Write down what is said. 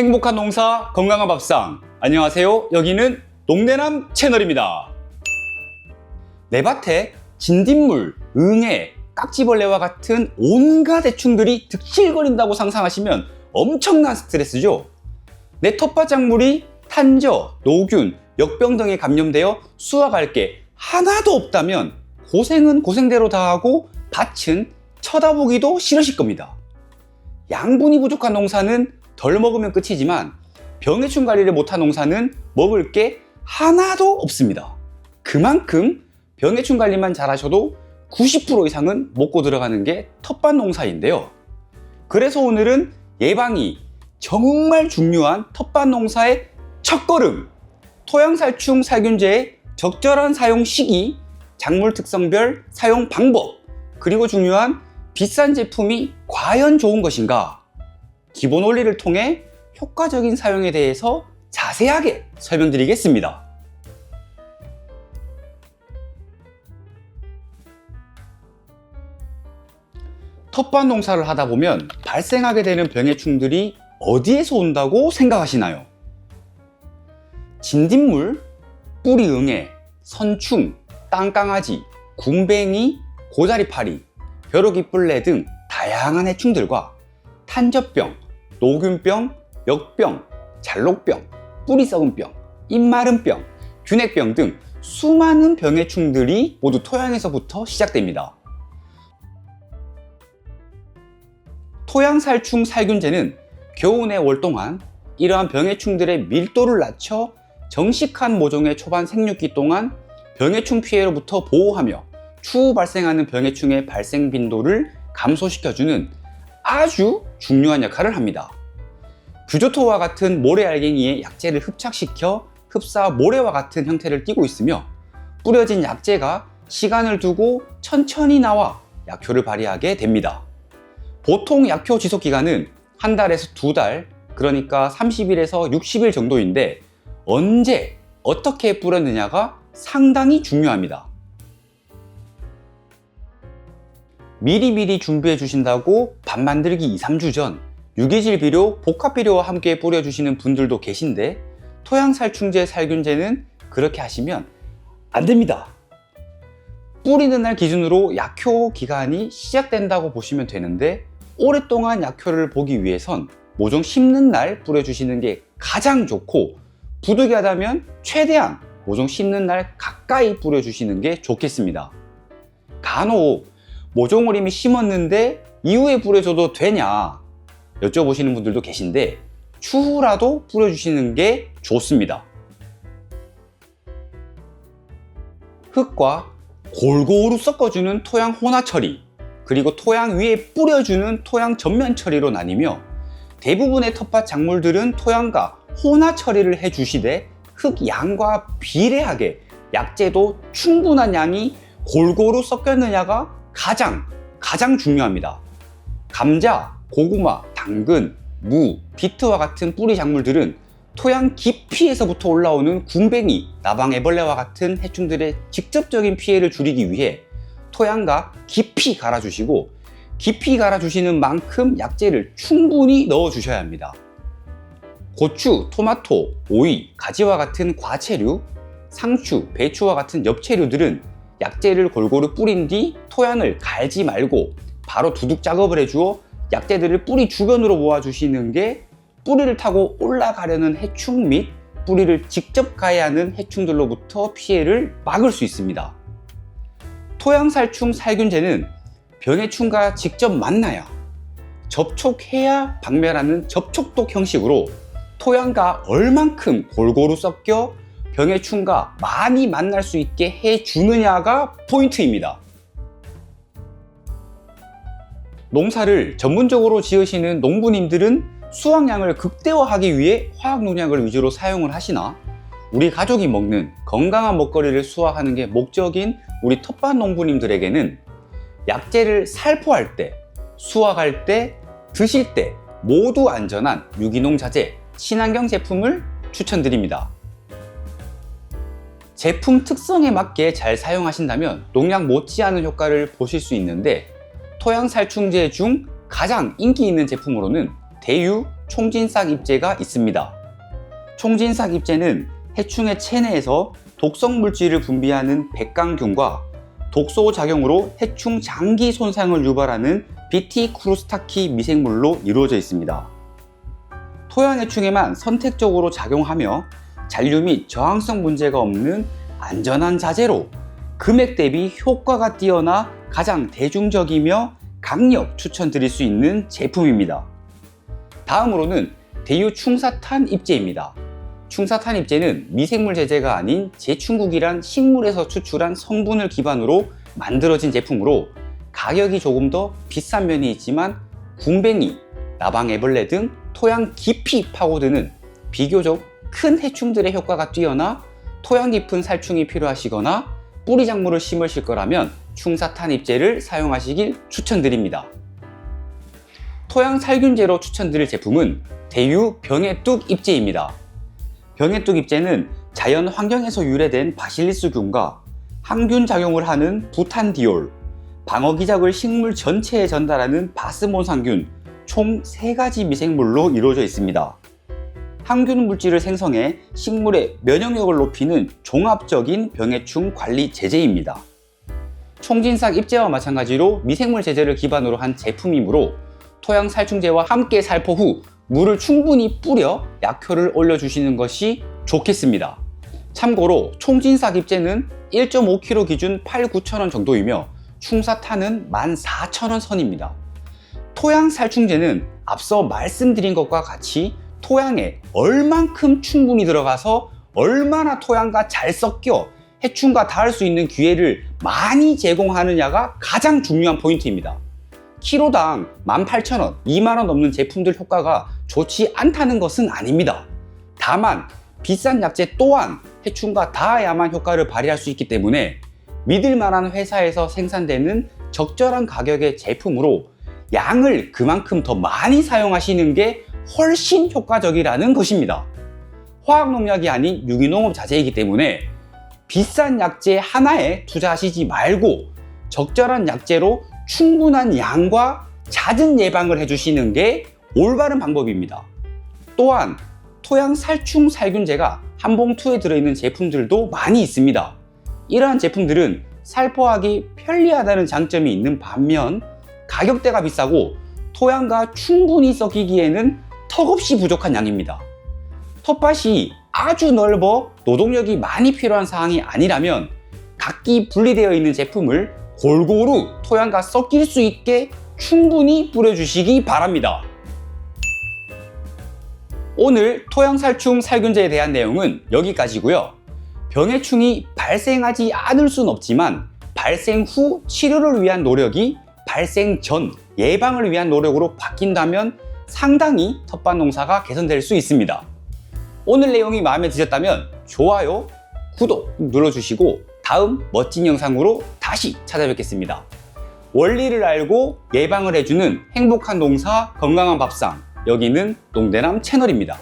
행복한 농사, 건강한 밥상. 안녕하세요. 여기는 농대남 채널입니다. 내 밭에 진딧물, 응애, 깍지벌레와 같은 온갖 해충들이 득실거린다고 상상하시면 엄청난 스트레스죠. 내 텃밭 작물이 탄저, 노균, 역병 등에 감염되어 수확할 게 하나도 없다면 고생은 고생대로 다 하고 밭은 쳐다보기도 싫으실 겁니다. 양분이 부족한 농사는 덜 먹으면 끝이지만 병해충 관리를 못한 농사는 먹을 게 하나도 없습니다. 그만큼 병해충 관리만 잘하셔도 90% 이상은 먹고 들어가는 게 텃밭 농사인데요. 그래서 오늘은 예방이 정말 중요한 텃밭 농사의 첫 걸음 토양살충 살균제의 적절한 사용 시기, 작물 특성별 사용 방법, 그리고 중요한 비싼 제품이 과연 좋은 것인가? 기본 원리를 통해 효과적인 사용에 대해서 자세하게 설명드리겠습니다. 텃밭 농사를 하다 보면 발생하게 되는 병해충들이 어디에서 온다고 생각하시나요? 진딧물, 뿌리응애, 선충, 땅강아지, 군뱅이, 고자리파리, 벼룩이 뿔레 등 다양한 해충들과 탄저병, 노균병, 역병, 잘록병, 뿌리 썩은 병, 입마른 병, 균핵병 등 수많은 병해충들이 모두 토양에서부터 시작됩니다. 토양살충 살균제는 겨우내 월 동안 이러한 병해충들의 밀도를 낮춰 정식한 모종의 초반 생육기 동안 병해충 피해로부터 보호하며 추후 발생하는 병해충의 발생 빈도를 감소시켜주는 아주 중요한 역할을 합니다. 규조토와 같은 모래 알갱이의 약재를 흡착시켜 흡사 모래와 같은 형태를 띠고 있으며 뿌려진 약재가 시간을 두고 천천히 나와 약효를 발휘하게 됩니다. 보통 약효 지속 기간은 한 달에서 두 달, 그러니까 30일에서 60일 정도인데 언제 어떻게 뿌렸느냐가 상당히 중요합니다. 미리미리 준비해 주신다고 밥 만들기 2, 3주 전 유기질 비료, 복합 비료와 함께 뿌려 주시는 분들도 계신데 토양살충제, 살균제는 그렇게 하시면 안 됩니다. 뿌리는 날 기준으로 약효 기간이 시작된다고 보시면 되는데 오랫동안 약효를 보기 위해선 모종 심는 날 뿌려주시는 게 가장 좋고 부득이하다면 최대한 모종 심는 날 가까이 뿌려주시는 게 좋겠습니다. 간혹 모종을 이미 심었는데 이후에 뿌려줘도 되냐 여쭤보시는 분들도 계신데 추후라도 뿌려주시는 게 좋습니다. 흙과 골고루 섞어주는 토양 혼화 처리 그리고 토양 위에 뿌려주는 토양 전면 처리로 나뉘며 대부분의 텃밭 작물들은 토양과 혼화 처리를 해주시되 흙 양과 비례하게 약재도 충분한 양이 골고루 섞였느냐가 가장 가장 중요합니다. 감자, 고구마, 당근, 무, 비트와 같은 뿌리 작물들은 토양 깊이에서부터 올라오는 군뱅이, 나방애벌레와 같은 해충들의 직접적인 피해를 줄이기 위해 토양과 깊이 갈아주시고 깊이 갈아주시는 만큼 약재를 충분히 넣어주셔야 합니다. 고추, 토마토, 오이, 가지와 같은 과채류, 상추, 배추와 같은 엽채류들은 약재를 골고루 뿌린 뒤 토양을 갈지 말고 바로 두둑 작업을 해주어 약재들을 뿌리 주변으로 모아주시는 게 뿌리를 타고 올라가려는 해충 및 뿌리를 직접 가야 하는 해충들로부터 피해를 막을 수 있습니다. 토양살충 살균제는 병해충과 직접 만나야 접촉해야 박멸하는 접촉독 형식으로 토양과 얼만큼 골고루 섞여 병해충과 많이 만날 수 있게 해주느냐가 포인트입니다. 농사를 전문적으로 지으시는 농부님들은 수확량을 극대화하기 위해 화학 농약을 위주로 사용을 하시나 우리 가족이 먹는 건강한 먹거리를 수확하는 게 목적인 우리 텃밭 농부님들에게는 약재를 살포할 때, 수확할 때, 드실 때 모두 안전한 유기농 자재, 친환경 제품을 추천드립니다. 제품 특성에 맞게 잘 사용하신다면 농약 못지않은 효과를 보실 수 있는데 토양 살충제 중 가장 인기 있는 제품으로는 대유, 총진싹 입제가 있습니다. 총진싹 입제는 해충의 체내에서 독성 물질을 분비하는 백강균과 독소 작용으로 해충 장기 손상을 유발하는 비티크루스타키 미생물로 이루어져 있습니다. 토양 해충에만 선택적으로 작용하며 잔류 및 저항성 문제가 없는 안전한 자재로 금액 대비 효과가 뛰어나 가장 대중적이며 강력 추천드릴 수 있는 제품입니다. 다음으로는 대유 충사탄 입제입니다. 충사탄 입제는 미생물 제제가 아닌 제충국이란 식물에서 추출한 성분을 기반으로 만들어진 제품으로 가격이 조금 더 비싼 면이 있지만 궁뱅이, 나방애벌레 등 토양 깊이 파고드는 비교적 큰 해충들의 효과가 뛰어나 토양 깊은 살충이 필요하시거나 뿌리 작물을 심으실 거라면 충사탄 입제를 사용하시길 추천드립니다. 토양 살균제로 추천드릴 제품은 대유 병해뚝 입제입니다. 병해뚝 입제는 자연 환경에서 유래된 바실리스균과 항균 작용을 하는 부탄디올, 방어 기작을 식물 전체에 전달하는 바스몬상균 총 3가지 미생물로 이루어져 있습니다. 항균 물질을 생성해 식물의 면역력을 높이는 종합적인 병해충 관리 제제입니다. 총진삭 입제와 마찬가지로 미생물 제제를 기반으로 한 제품이므로 토양 살충제와 함께 살포 후 물을 충분히 뿌려 약효를 올려주시는 것이 좋겠습니다. 참고로 총진삭 입제는 1.5kg 기준 8, 9천원 정도이며 충사탄은 14,000원 선입니다. 토양 살충제는 앞서 말씀드린 것과 같이 토양에 얼만큼 충분히 들어가서 얼마나 토양과 잘 섞여 해충과 닿을 수 있는 기회를 많이 제공하느냐가 가장 중요한 포인트입니다. 키로당 18,000원, 2만원 넘는 제품들 효과가 좋지 않다는 것은 아닙니다. 다만 비싼 약재 또한 해충과 닿아야만 효과를 발휘할 수 있기 때문에 믿을 만한 회사에서 생산되는 적절한 가격의 제품으로 양을 그만큼 더 많이 사용하시는 게 훨씬 효과적이라는 것입니다. 화학 농약이 아닌 유기농업 자재이기 때문에 비싼 약재 하나에 투자하시지 말고 적절한 약재로 충분한 양과 잦은 예방을 해주시는 게 올바른 방법입니다. 또한 토양 살충 살균제가 한 봉투에 들어있는 제품들도 많이 있습니다. 이러한 제품들은 살포하기 편리하다는 장점이 있는 반면 가격대가 비싸고 토양과 충분히 썩히기에는 턱없이 부족한 양입니다. 텃밭이 아주 넓어 노동력이 많이 필요한 사항이 아니라면 각기 분리되어 있는 제품을 골고루 토양과 섞일 수 있게 충분히 뿌려주시기 바랍니다. 오늘 토양살충 살균제에 대한 내용은 여기까지고요. 병해충이 발생하지 않을 순 없지만 발생 후 치료를 위한 노력이 발생 전 예방을 위한 노력으로 바뀐다면 상당히 텃밭 농사가 개선될 수 있습니다. 오늘 내용이 마음에 드셨다면 좋아요, 구독 눌러주시고 다음 멋진 영상으로 다시 찾아뵙겠습니다. 원리를 알고 예방을 해주는 행복한 농사 건강한 밥상 여기는 농대남 채널입니다.